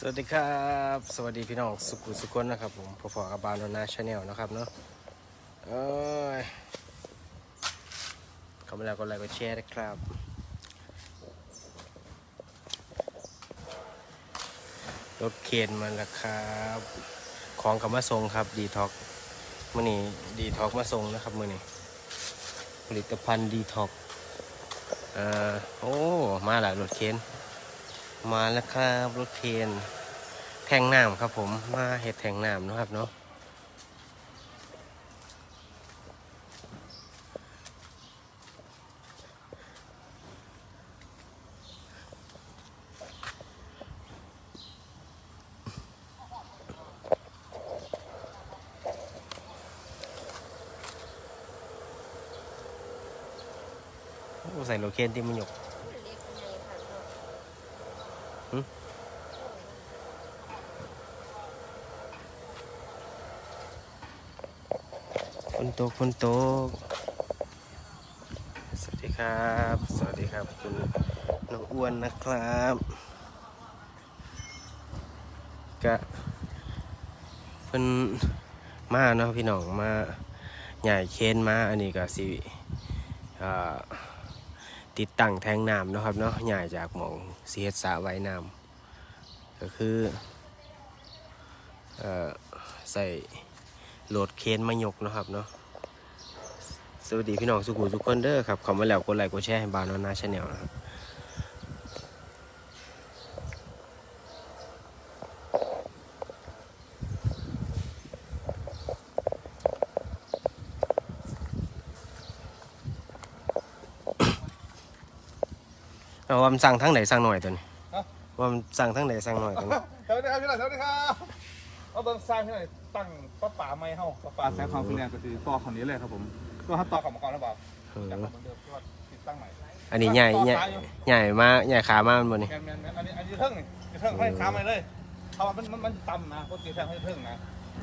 สวัสดีครับ สวัสดีพี่น้องสุกุสุกนนะครับผมพอๆกับบาโนนาชาแนลนะครับเนาะเอ้ยเข้ามาแล้วก็ไลค์ก็แชร์นะครับ รถเคนมาแล้วครับ ของกับมาส่งครับดีท็อกมื่อนี้ดีท็อกมาส่งนะครับมื่อนี้ผลิตภัณฑ์ดีท็อกเอ่อโอ้ มาแล้วรถเคน มาแล้วครับรถเคนแทงน้ำครับผมมาเห็ดแทงน้ำนะครับเนาะใส่รถเคนที่มันหยก ตกฝนตก สวัสดีครับ สวัสดีครับคุณน้องอ้วนนะครับกะเพิ่นมาเนาะพี่น้องมาใหญ่เค้นมาอันนี้ก็สิอ่าติดตั้งแทงน้ำนะครับเนาะใหญ่จากหมองเสียสระไว้น้ำก็คืออ่อใส่โหลดเค้นมายกนะครับเนาะ สวัสดีพี่น้องสุขุมทุกคนเด้อครับขอมาแล้วกดไลค์กดแชร์ให้บานนาชาแนลนะครับเอาว่ามันสั่งทั้งไหนสั่งหน่อยตัวนี้ฮะว่ามันสั่งทั้งไหนสั่งหน่อยตัวนี้สวัสดีครับพี่หลังสวัสดีครับเอาเบิ้งสร้างที่ไหนตั้งป้าป่าไม้เฮาป้าป่าแสงความคุณแรงก็คือต่อคำนี้เลยครับผม ตัวฮัตต่อกับมังกรหรือเปล่าเออจากเหมือนเดิมที่ว่าติดตั้งใหม่อันนี้ใหญ่ใหญ่ใหญ่มากใหญ่ขามามันบนนี่แมนแมนแมนอันนี้อันนี้เทิงนี่เทิงให้ค้ามาเลยเพราะว่ามันมันมันต่ำนะปกติแทงให้เทิงนะ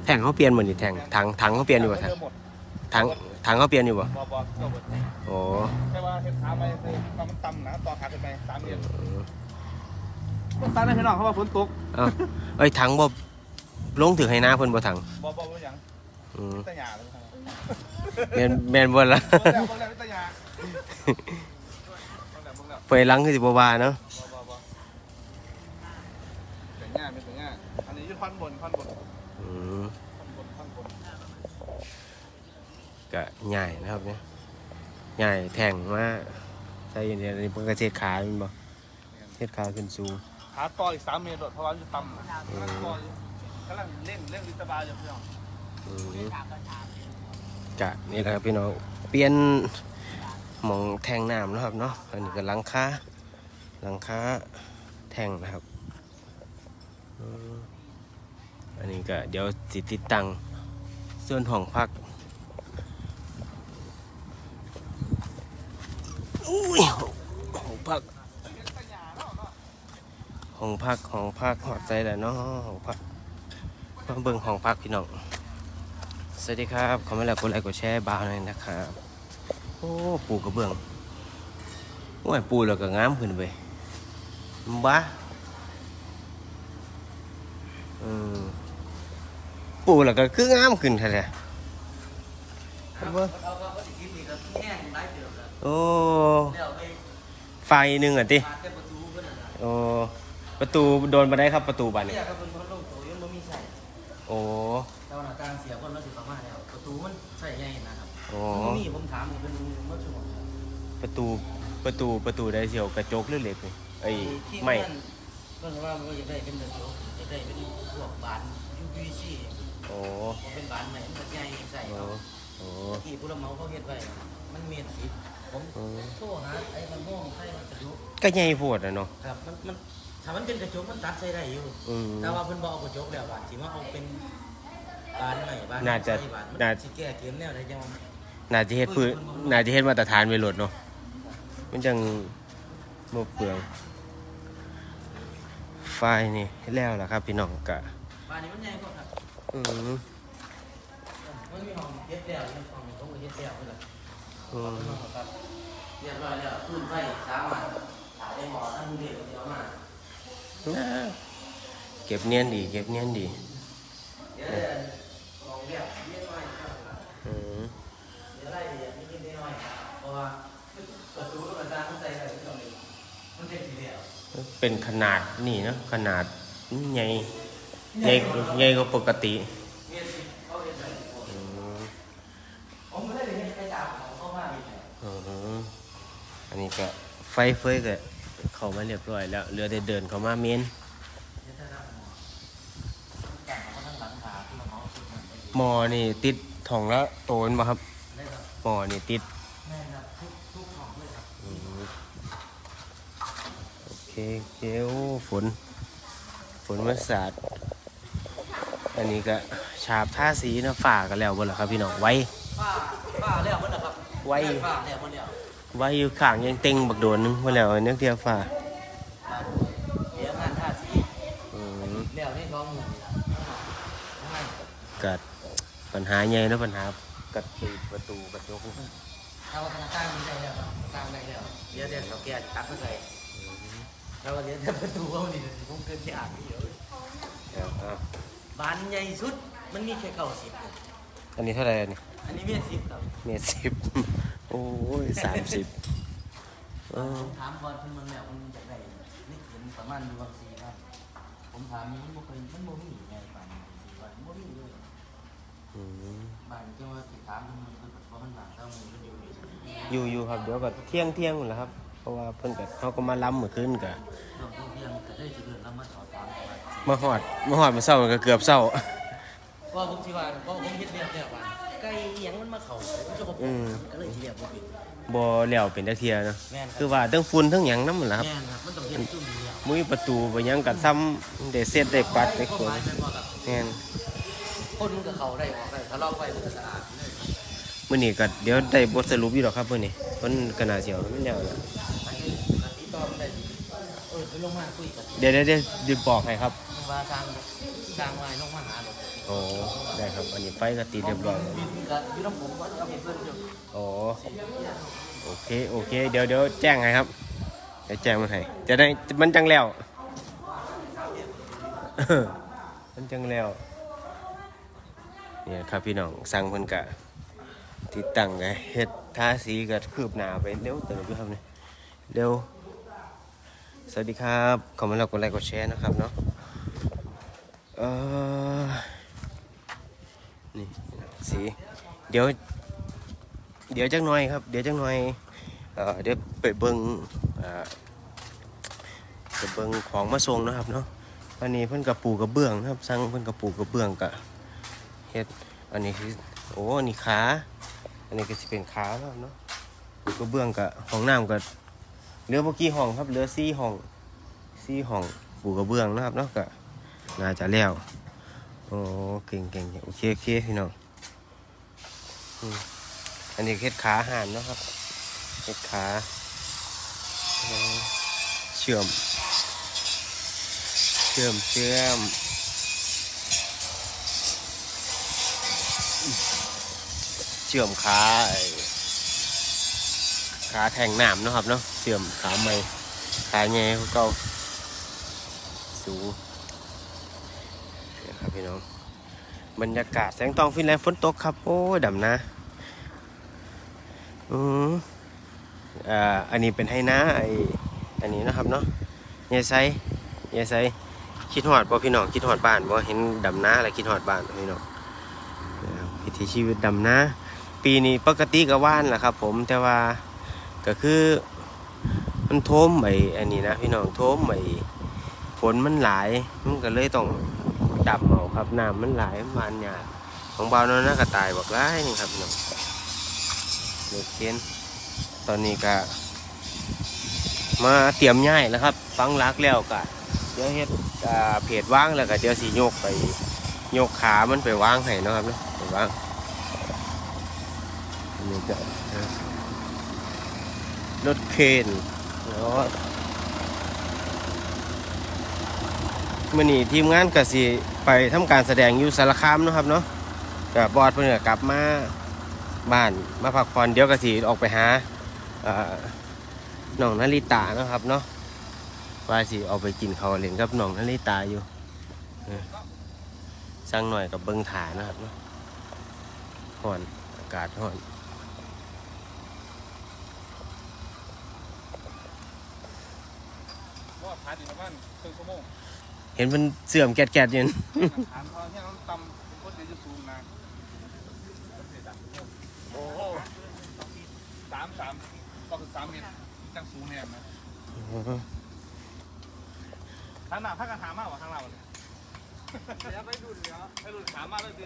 แทงเขาเปลี่ยนเหมือนนี่แทงถังถังเขาเปลี่ยนอยู่ป่ะเดิมหมดถังถังเขาเปลี่ยนอยู่ป่ะบอบอเจ้าบดโอ้แค่ว่าเฮ็ดค้ามาคือมันต่ำนะต่อขาขึ้นไปสามเดือนต้นตาลในพี่น้องเขาว่าฝนตกเอ้าเอ้ยถังบ่ลงถึงให้หน้าเพิ่นบ่ถังบอบอว่าหยังอืมตะหยาเลย แม่นแม่นบ่ล่ะเบิ่งแล้วเบิ่งแล้วตะหยาเบิ่งแล้วเบิ่งแล้วไปหลังคือสิบ่ว่าเนาะบอบอบอแต่งง่ายไม่แต่งง่ายอันนี้อยุท่อนบนท่อนบนอืมท่อนบนท่อนบนก็ใหญ่นะครับเนี่ยใหญ่แทงมาใส่อย่างเดียวนี่เพิ่นก็เช็ดขาแมันบ่เช็ดขาขึ้นสูงหาต่ออีกสามเมตรโดดเพราะว่าจะต่ำกำลังต่ออยู่กำลังเร่งเร่งวิตาบาอยู่พี่น้องอืม กะนี่แหละครับพี่น้องเปลี่ยนหมองแทงน้ำนะครับเนาะอันนี้ก็หลังคาหลังคาแทงนะครับ อันนี้ก็เดี๋ยวสิติดตั้งส่วนห้องพักอุ้ยห้องพักห้องพักห้องพักหอดใจแหละเนาะห้องพักมาเบิ่งห้องพักพี่น้อง สวัสดีครับขอไม่แล้วกดไลค์กดแชร์บาหน่อยนะครับ โอ้ปูกระเบื้องโอ้ยปูแล้วก็งามขึ้นไปบ้าอืมปูแล้วก็คืองามขึ้นแท้ๆโอ้ไฟหนึ่งอะติโอ้ประตูโดนมาได้ครับประตูบานนี้เนี่ยโอ้าหน้าต่างเสียคนแล้วสิประมาณแล้วประตูมันใส่ใหญ่นะครับโอ้นี่ผมถามผมเป็นเมื่อชั่วโมงครับประตูประตูประตูได้เสียวกระจกหรือเหล็กนี่ไอ้ที่ไม่นั่นก็คือว่ามันก็อยากได้เป็นเดือดร้อนอยากได้เป็นพวกบาน UVC โอ้บ่เป็นบานใหม่มันใหญ่ใส่โอ้เนาะโอ้ที่ผู้รับเหมาเขาเฮ็ดไว้มันเมียนสิผมโอ้โทรหาไอ้มันม่วงใส่มันกระจกก็ใหญ่โพดอะเนาะครับมันมันถ้ามันเป็นกระจกมันตัดใส่ได้อยู่อืมแต่ว่าเพิ่นบ่เอากระจกแล้วบาดสิมาเอาเป็น บานใหม่บานน่าจะใส่บานมันน่า สิแก้เกมแนวใดจังว่าน่าจะเฮ็ดพื้นน่าจะเฮ็ดมาตรฐานไว้โหลดเนาะมันจังบ่เปลืองไฟนี่เฮ็ดแล้วล่ะครับ พี่น้องกะบานนี้มันใหญ่กว่าครับอืมมันมีห้องเฮ็ดแล้วมีห้องเขาก็เฮ็ดแล้วเพิ่นล่ะอืมครับเรียบร้อยแล้วขึ้นไฟสามารถถ่ายได้หมอทั้งเดียวเดียวมาน่าเก็บเนียนดี เก็บเนียนดี เดี๋ยวเดี๋ยว เรียกเรียกหน่อยครับอืมเดี๋ยวไล่เดี๋ยวนิดๆหน่อยเพราะว่าประตูกับประตูมันใส่ใส่ทุกอย่างเลยมันเต็มทีเดียวเป็นขนาดนี่นะขนาดใหญ่ใหญ่ใหญ่กว่าปกติอันนี้ก็ไฟเฟยก็เข้ามาเรียบร้อยแล้วเหลือแต่เดินเข้ามาเมน เดี๋ยวถ้าเราแต่งเขาทั้งหลังคาที่เราเอาสุดมันไป หมอนี่ติดถ่องละโตนบ่ครับได้ครับหมอนี่ติดแม่ครับทุกทุกของเลยครับอืมโอเคโอเคโอ้ฝน ฝนมาสาดอันนี้ก็ฉาบท่าสีนะฝ่ากันแล้วบ่ล่ะครับพี่น้องไว้ป้าป้าแล้วมันนะครับไว้ป้าแล้วมันแล้วไว้อยู่ข้างยังเต็งบักโดนนึงมาแล้วเนื้อเทียฝ่าป้าเดี๋ยวงานท่าสีอืมแล้วนี่ท้องหมูนี่ล่ะข้างในกัด ปัญหาใหญ่นะปัญหากัดปิดประตูกัดยกถ้าว่าตั้งได้แล้วครับตั้งได้แล้วเดี๋ยวเดี๋ยวเขาแก้ตัดมาใส่แล้วก็เดี๋ยวแต่ประตูเขานี่ผมเกินที่อ่านเยอะครับอะบานใหญ่สุดมันมีแค่เก้าสิบอันนี้เท่าไหร่อันนี้อันนี้เมียสิบครับเมตรสิบโอ้ยสามสิบเออผมถามก่อนเพิ่นมันแล้วมันจะได้นี่เห็นประมาณอยู่บางสี่ครับผมถามมันบ่เคยมันบ่มีไงบ้านสี่บ้านบ่มีเลย อืม บ้านเจ้าว่าสิถามมันมันคือเพราะมันบ้านเจ้ามันอยู่นี่อยู่อยู่ครับเดี๋ยวก็เที่ยงเที่ยงหมดแล้วครับ เพราะว่าเพิ่นก็เขาก็มาล้ำเมื่อคืนก็ดอกเบี้ยก็ได้สิเดือนละมาถอดตามประมาณมาหอดมาหอดมาเศร้าก็เกือบเศร้าเพราะว่าผมสิว่าเพราะว่าผมเฮ็ดเรียบแล้วว่าไก่อีหยังมันมาเข้ามันจะบ่อืมก็เลยสิเรียบบ่เป็นบ่แล้วเป็นตะเทียเนาะแม่นคคืรัอบว่าทั้งฝุ่นทั้งหยังนำนั่นแหละครับ แม่นครับมันต้องเฮ็ดจุ่มอยู่แล้วมุ้ยประตูบ่หยังก็ซ้ำได้เสร็จได้ปัดได้ก็คนหมายแม่นบ่ ครับแม่นคนมันก็เข้าได้ออกได้ถ้าลอกไปมันก็สะอาดเลยมื้อนี้ก็เดี๋ยวได้บทสรุปอยู่ดอกครับมื้อนี้เพิ่นก็น่าสิเอามันแล้วล่ะอันนี้อันนี้ต่อมันได้สิเออไปลงมาคุยกันเดี๋ยวเดี๋ยวเดี๋ยวเดี๋ยวบอกให้ครับว่าสร้างสร้างไว้ลงมาหาหลวงโอ้ได้ครับอันนี้ไฟก็ติดเรียบร้อยบินกับอยู่น้ำผมก็เอาไปเพื่อนอยู่โอ้โอเคโอเค เดี๋ยวเดี๋ยวแจ้งให้ครับเดี๋ยวแจ้งมาให้จะได้มันจังแล้ว มันจังแล้ว เนี่ยครับพี่น้องสั่งเพิ่นกะติดตั้งไงเฮ็ดทาสีก็คืบหน้าไปเร็วเติบอยู่ครับเนี่ยเร็วสวัสดีครับขอมาแล้วกดไลค์กดแชร์นะครับเนาะเออนี่สีเดี๋ยว เดี๋ยวจักหน่อยครับ เดี๋ยวจักหน่อยเออเดี๋ยวไปเบิ่งเออไปเบิ่งของมาส่งนะครับเนาะอันนี้เพิ่นกระปูกระเบื้องนะครับสั่งเพิ่นกระปูกระเบื้องกะเฮ็ดอันนี้คือโอ้อันนี้ขาอันนี้ก็สิเป็นขาแล้วเนาะกระเบื้องกะห้องน้ำกะเหลือบ่อกี่ห้องครับเหลือสี่ห้องสี่ห้องปูกระเบื้องนะครับเนาะกะน่าจะแล้วโอ้เก่งเก่งโอเคโอเคพี่น้องอันนี้เฮ็ดขาห่านเนาะครับเฮ็ดขาเชื่อม เชื่อมเชื่อม ชื่อมขาขาแทงน้ำนะครับเนาะเชื่อมขาไม่ขาแง่เขาเก่าสูงนี่ครับพี่น้องบรรยากาศแสงทองฟินแลนด์ฝนตกครับ โอ้ยดำนะอืมอ่าอันนี้เป็นให้นะไออันนี้นะครับเนาะยายไซยายไซคิดหอดบ่พี่น้องคิดหอดบ้านบ่เห็นดำนาอะไรคิดหอดบ้านพี่น้องวิถีชีวิตดำนา ปีนี้ปกติก็ว่านแหละครับ ผมแต่ว่าก็คือมันโทมไออันนี้นะพี่น้องโทมไอฝนมันหลายมันก็เลยต้องดับเอาครับน้ำมันไหลายมันหยาดของเบาโนนน่ากระตายบอกร้ายนี่ครับน้องเด็กเกนตอนนี้ก็มาเตรียมย่ายแล้วครับ ฟังรักแล้วก็เดี๋ยวเฮ็ดเพจว่างแล้วก็เดี๋ยวสีโยกไปโยกขามันไปวางให้นะครับเนาะไปวาง นนี้ก็นะรถเคนเนาะมื่อนี้ทีมงานกสิไปทำการแสดงอยู่สารคามนะครับเนาะกับบอดเพื่อนก็กลับมาบ้านมาพักผ่อนเดี๋ยวกสิออกไปหาเอ่อน้องนาริตาเนาะครับเนาะว่าสิออกไปกินข้าวเล่นกับน้องนาริตาอยู่สร้างหน่อยกับเบิงถานะครับเนาะห่อนอากาศห่อน ว่าผ่านอีกประมาณครึ่งชั่วโมงเห็นมันเสื่อมแกดๆอยู่นั่นฐานพอที่เราตำเป็นคนเดียวจะสูงนะโอ้โหสามสามก็คือสามเมตรจังสูงแน่นะทางหน้าพักกันถามมากกว่าทางเราเลยเดี๋ยวไปดูเดี๋ยวไปดูถามมากเลยดิ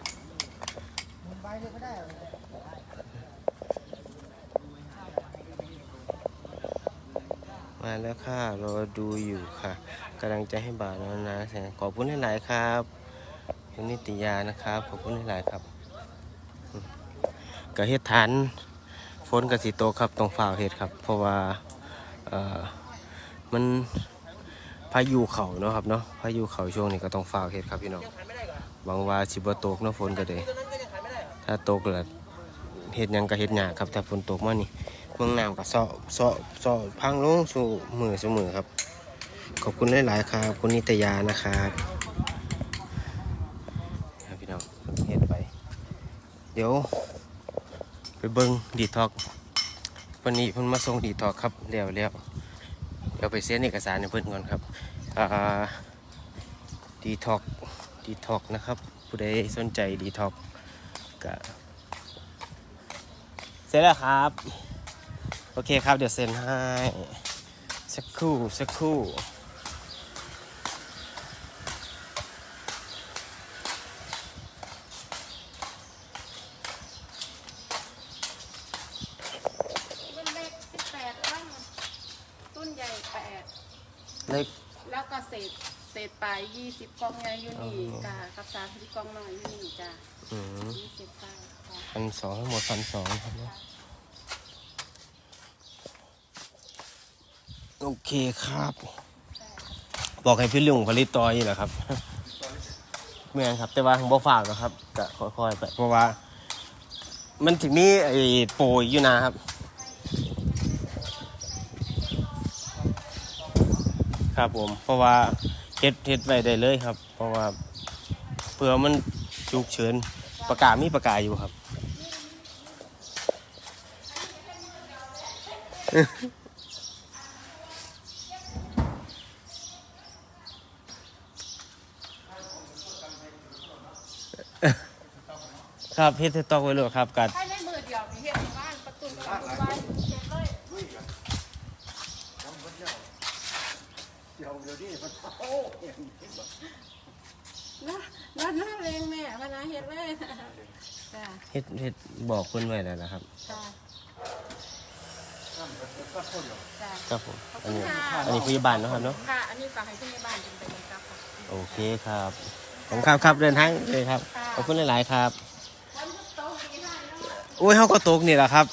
หมุนไปเลยก็ได้ มาแล้วค่ะรอดูอยู่ค่ะกำลังจะให้บาทแล้วนะแสงขอบคุณหลาย ๆ ครับคุณนิตยานะครับ ขอบคุณหลาย ๆ ครับอืมกะเฮ็ดฐานฝนกะสิโตกครับต้องฝ่าเฮ็ดครับ เพราะว่าเอ่อมันพายุเขาเนาะครับเนาะพายุเขาช่วงนี้ก็ต้องฝ่าเฮ็ดครับพี่น้องหวังว่าสิบ่ตกเนาะฝนก็ได้ถ้าตกแล้วเฮ็ดหยังก็เฮ็ดหยากครับถ้าฝนตกมานี่ เมืองน้ำก็เซาะเซาะเซาะพังลงสู่มือสู่มือครับ ขอบคุณหลายๆครับ คุณนิตยานะครับพี่น้องเฮ็ดไป เดี๋ยว ไปเบิ้งดีท็อกวันนี้เพิ่นมาส่งดีท็อกครับเดี๋ยวแล้วเดี๋ยวไปเซ็นเอกสารให้เพิ่นก่อนครับดีท็อกดีท็อกนะครับ ผู้ใดสนใจดีท็อกก็เสร็จแล้วครับ โอเคครับ เดี๋ยวเซ็นให้ สักครู่ สักครู่รุ่นเล็กสิบแปดร่างรุ่นใหญ่แปดเลข แล้วก็เศษเศษปลายยี่สิบกล่องไงยูนี่อ๋อ จ้ากับสามสิบกล่องหน่อยยูนี่จ้าอืมยี่สิบปลายจ้าพันสองทั้งหมดพันสองครับเนี่ย โอเคครับ บอกให้พี่ลุงผลิตต่ออยู่แหละครับแม่นครับ แต่ว่าผมบ่ฝากนะครับก็ค่อยๆไปเพราะว่า มันถึงนี้ไอ้โปรยอยู่นะครับ ครับผม เพราะว่าเฮ็ดเฮ็ดไว้ได้เลยครับ เพราะว่าเพื่อมันฉุกเฉินประกาศมีประกาศอยู่ครับ ครับเฮ็ดให้ตอกไว้เลยครับกัดถ้าในมือเดียวนี่เห็นบ้านประตูกระบานเก็บเลยแล้วแล้วหน้าเลงแม่พนาเห็ดเลยจ้าเฮ็ดเฮ็ดบอกเพิ่นไว้แล้วนะครับจ้าจ้าครับผมขอบอัคุนณนี้ค่ะอันนี้พยาบาลเนาะครับเนาะค่ะอันนี้ฝากให้ผู้ใหญ่บ้านเป็นไปเลยครับค่ะโอเคครับผมครับครับเดินทางเลยครับข อบคุณหลาย ๆ ครับวันพุธโต๊ะดีได้แล้วโอ้ยเฮาก็ตกนี่แหละครับ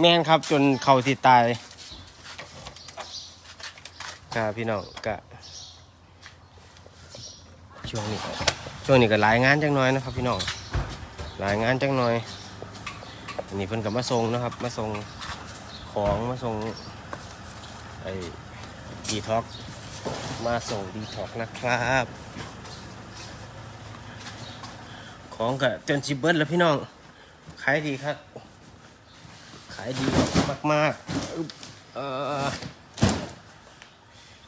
แม่นครับจนเขาสิตายครับพี่น้องก็ช่วงนี้ช่วงนี้ก็หลายงานจังน้อยนะครับ พี่น้องหลายงานจังน้อยอันนี้เพิ่นก็มาส่งนะครับ มาส่งของมาส่งไอ้ดีท็อกมาส่งดีท็อกนะครับ ของก็จนชิเบิร์แล้วพี่น้อง ขายดีครับ ขายดีมากๆอึ๊บ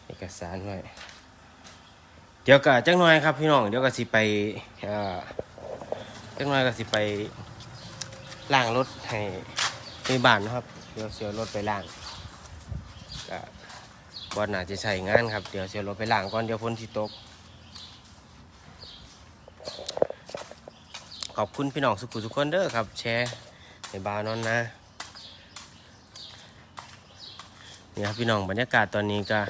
เอกสารไว้เดี๋ยวก็จังหน่อยครับพี่น้อง เดี๋ยวก็สิไปเจังหน่อยก็สิไปล้างรถให้ในบ้านนะครับ เดี๋ยวเสียรถไปล้างก็บอน่าจะใช้งานครับ เดี๋ยวเสียรถไปล้างก่อนเดี๋ยวฝนที่ตก อบคุณพี่น้องสุขุทุกคนเด้อครับ แชร์ในบาร์นอนนะนี่ครับพี่น้องบรรยากาศตอนนี้ก็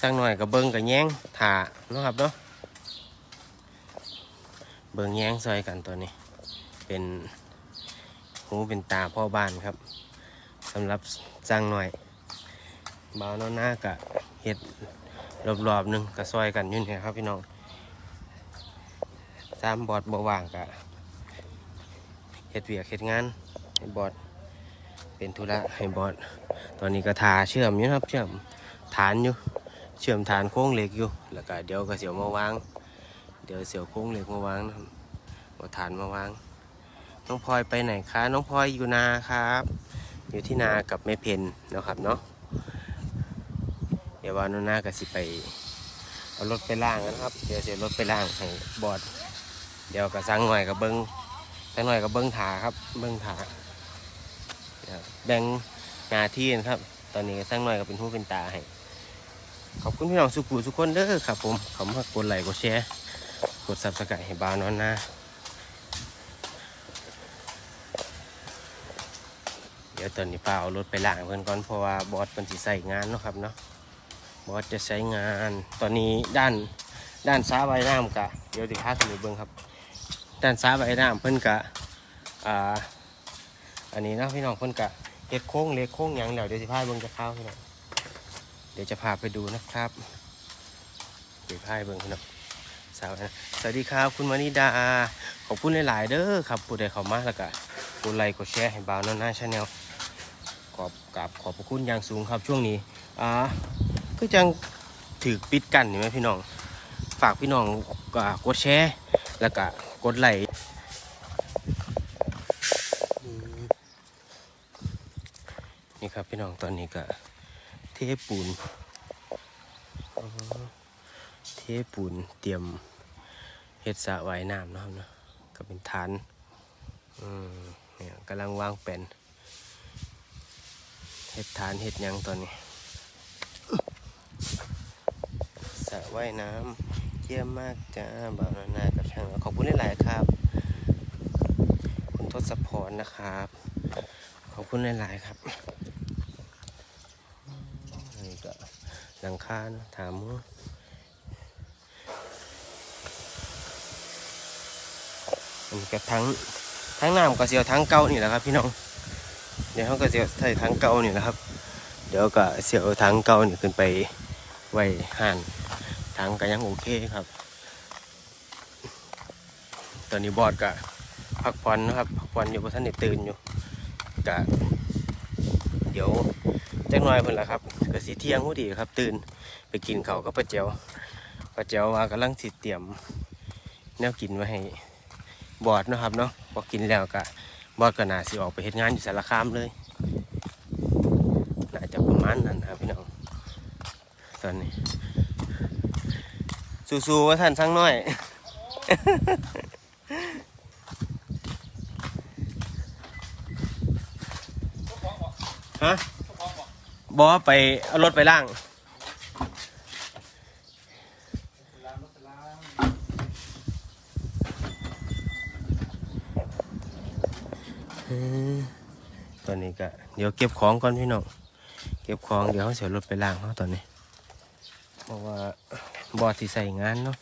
สร้างหน่อยกับเบิ้งกับแย้งถ่าเนาะครับเนาะเบิ้งแย้งซอยกันตัวนี้ เป็นหูเป็นตาพ่อบ้านครับสำหรับสร้างหน่อยบาวนอนหน้ากะเห็ดรอบๆหนึ่งก็ซอยกันยู่นี่ครับพี่น้องสามบอดบ่ว่างกะ เฮ็ดเวียกเฮ็ดงานให้บอดเป็นธุระให้บอดตอนนี้ก็ทาเชื่อมอยู่ครับ เชื่อมฐานอยู่ เชื่อมฐานโค้งเหล็กอยู่ แล้วก็เดี๋ยวก็เสียวมาวาง เดี๋ยวเสียวโค้งเหล็กมาวางนะครับเอาฐานมาวาง น้องพลอยไปไหนคะ น้องพลอยอยู่นาครับ อยู่ที่นากับแม่เพนนะครับเนาะ เดี๋ยววันหน้าก็สิไปเอารถไปล่างกันครับ เดี๋ยวเสียรถไปล่างให้บอด เดี๋ยวก็สั่งหน่อยกับเบิ้ง สั่งหน่อยกับเบิ้งถาครับ เบิ้งถาแบ่งหน้าที่กันครับ ตอนนี้ก็สั่งหน่อยก็เป็นหูเป็นตาให้ขอบคุณพี่น้องสุขุสุกคนเด้อครับ ผมขอบคุณกดไลค์กดแชร์กดซับสไครต์ให้บาวนอนนะเดี๋ยวตอนนี้ป้าเอารถไปล้างเพื่อนก่อนเพราะว่าบอสเป็นสิใส่งานเนาะครับเนาะบอสจะใช้งาน ตอนนี้ด้านด้านซ้าใบหน้ำกะเดี๋ยวติพาขึ้นไปเบิ้งครับ ด้านซ้ายใบน้ำเพิ่นกะอ่าอันนี้นะพี่น้องเพิ่นกะเฮ็ดโค้งเล็กโค้งหยังเดี๋ยวเดี๋ยวสิพาเบิ้งจะเข้าวพี่น้องเดี๋ยวจะพาไปดูนะครับเดี๋ยวพาเบิ้งพี่น้องสาวนะสวัสดีครับคุณมณิดาขอบคุณหลายๆเด้อครับผู้ใดเข้ามาแล้วก็กดไลค์กดแชร์ให้บ่าวนอนหน้าชาแนลขอบกับขอบพระคุณอย่างสูงครับช่วงนี้อ่าก็จังถือปิดกันเห็นไหมพี่น้อง ฝากพี่น้องกดแชร์แล้วก็ กดไลนี่ครับพี่น้องตอนนี้ก็เทปูน เทปูนเตรียมเฮ็ดสระว่ายน้ำนะครับเนาะก็เป็นฐานเนี่ยกำลังวางแผนเห็ดฐานเห็ดยังตอนนี้สระว่ายน้ำเยี่ยมมากจ้าบ่าวนานากับช่างขอบคุณหลายๆครับ คุณทศพรนะครับ ขอบคุณหลายๆครับนนี้ก็หลังคานถามว่าอันนี้ก็ทั้งทั้งน้ำก็เสียวทั้งเก่านี่แหละครับ พี่น้องเดี๋ยวเขาก็เสียวใส่ถังเก่านี่แหละครับ เดี๋ยวก็เสียวถังเก่านี่ขึ้นไปไว้ห่านถังก็ยังโอเคครับ ตอนนี้บอดก็ พักผ่อนนะครับพักผ่อนอยู่เพราะท่านได้ตื่นอยู่ก็เดี๋ยวแจักหน่อยเพิ่นละครับก็สีเที่ยงพอดีครับ ตื่นไปกินเขาก็ป้าเจียวป้าเจียวว่ากำลังสิเตรียมแนวกินไว้ให้บอดนะครับเนาะพอกินแล้วก็บอสก็น่าสิออกไปเฮ็ดงานอยู่สารคามเลยน่าจะประมาณนั้นครับพี่น้องตอนนี้สู้ๆว่าท่านสังน้อย ฮะบอไปเอารถไปล่าง ตอนนี้ก็เดี๋ยวเก็บของก่อนพี่น้องเก็บของเดี๋ยวเขาเสียรถไปล้างเขาตอนนี้ เพราะว่าบอสที่ใส่งานเนาะ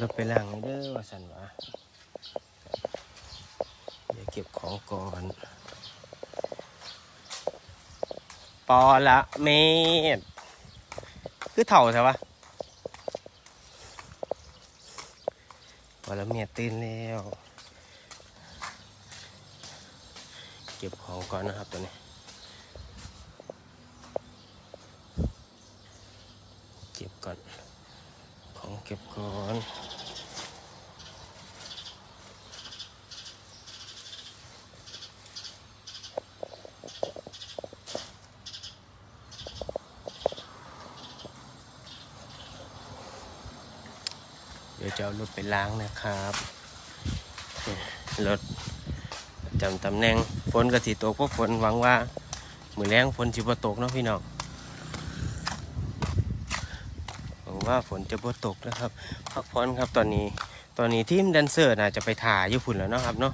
รถไปล้างเด้อว่าสันวะเดี๋ยวเก็บของก่อน ปอละเมตรคือเถ่าใช่ปะปอละเมตรตื่นแล้ว เก็บของก่อนนะครับตัวนี้ เก็บก่อน ของเก็บก่อน จะเอารถไปล้างนะครับรถจำตำแหน่งฝนก็สิตกเพราะฝนหวังว่ามือแรงฝนสิบ่ตกเนาะพี่น้องหวังว่าฝนจะบ่ตกนะครับพักผ่อนครับตอนนี้ตอนนี้ทีมแดนเซอร์น่าจะไปถ่ายอยู่พุ่นแล้วเนาะครับเนาะ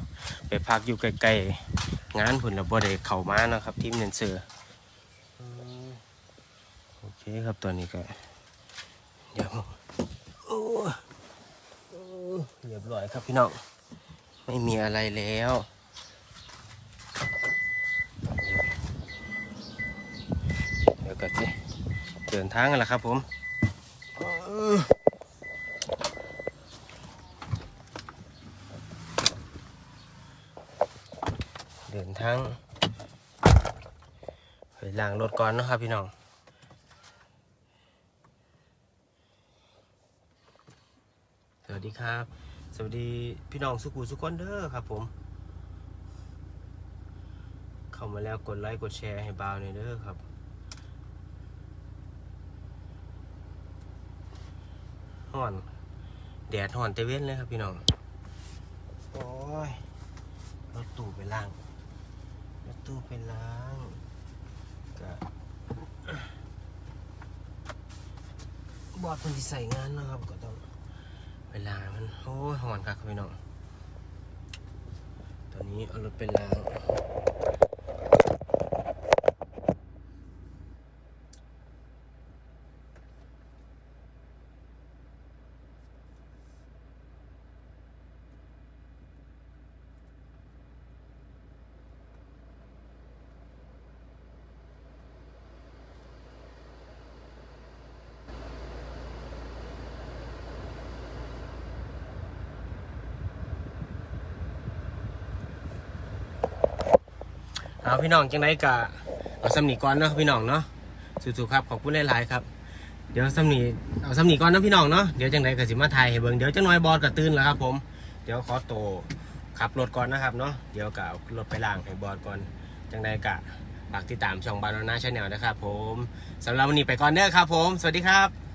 ไปพักอยู่ใกลๆงานพุ่นแล้วบ่ได้เข้ามานะครับ ทีมแดนเซอร์โอเคครับตอนนี้ก็เดี๋ยวโอ้ รียบร้อยครับพี่น้อง ไม่มีอะไรแล้วเดี๋ยวก็สิเดินทางกันละครับผมเดินทางไปล้างรถก่อนนะครับพี่น้องสวัสดีครับ สวัสดีพี่น้องสุกูสุกคนเด้อครับผม เข้ามาแล้วกดไลค์กดแชร์ให้บาวหน่อยเด้อครับ ห่อน แดดห่อนเตเว้นเลยครับพี่น้อง โอ้ยรถตู้ไปล้างรถตู้ไปล้างก็บอดคนที่ใส่งานนะครับก็ต้อง ไปล้างมันโอ้ยหอนครับพี่น้องตอนนี้เอารถไปล้าง เอาพี่น้องจังไดกะเอาสำนีก่อนเนาะพี่น้องเนาะสู้ๆครับขอบคุณหลายๆครับเดี๋ยวสำนีเอาสำนีก่อนนะพี่น้องเนาะเดี๋ยวจังไดก็สิมาถ่ายให้เบิ่งเดี๋ยวจังน้อยบอสก็ตื่นแล้วครับผมเดี๋ยวขอโตขับรถก่อนนะครับเนาะเดี๋ยวก็เอารถไปล้างให้บอสก่อนจังไดกะฝากติดตามช่องบานาน่าชาแนลนะครับผมสำหรับวันนี้ไปก่อนเด้อครับผม สวัสดีครับ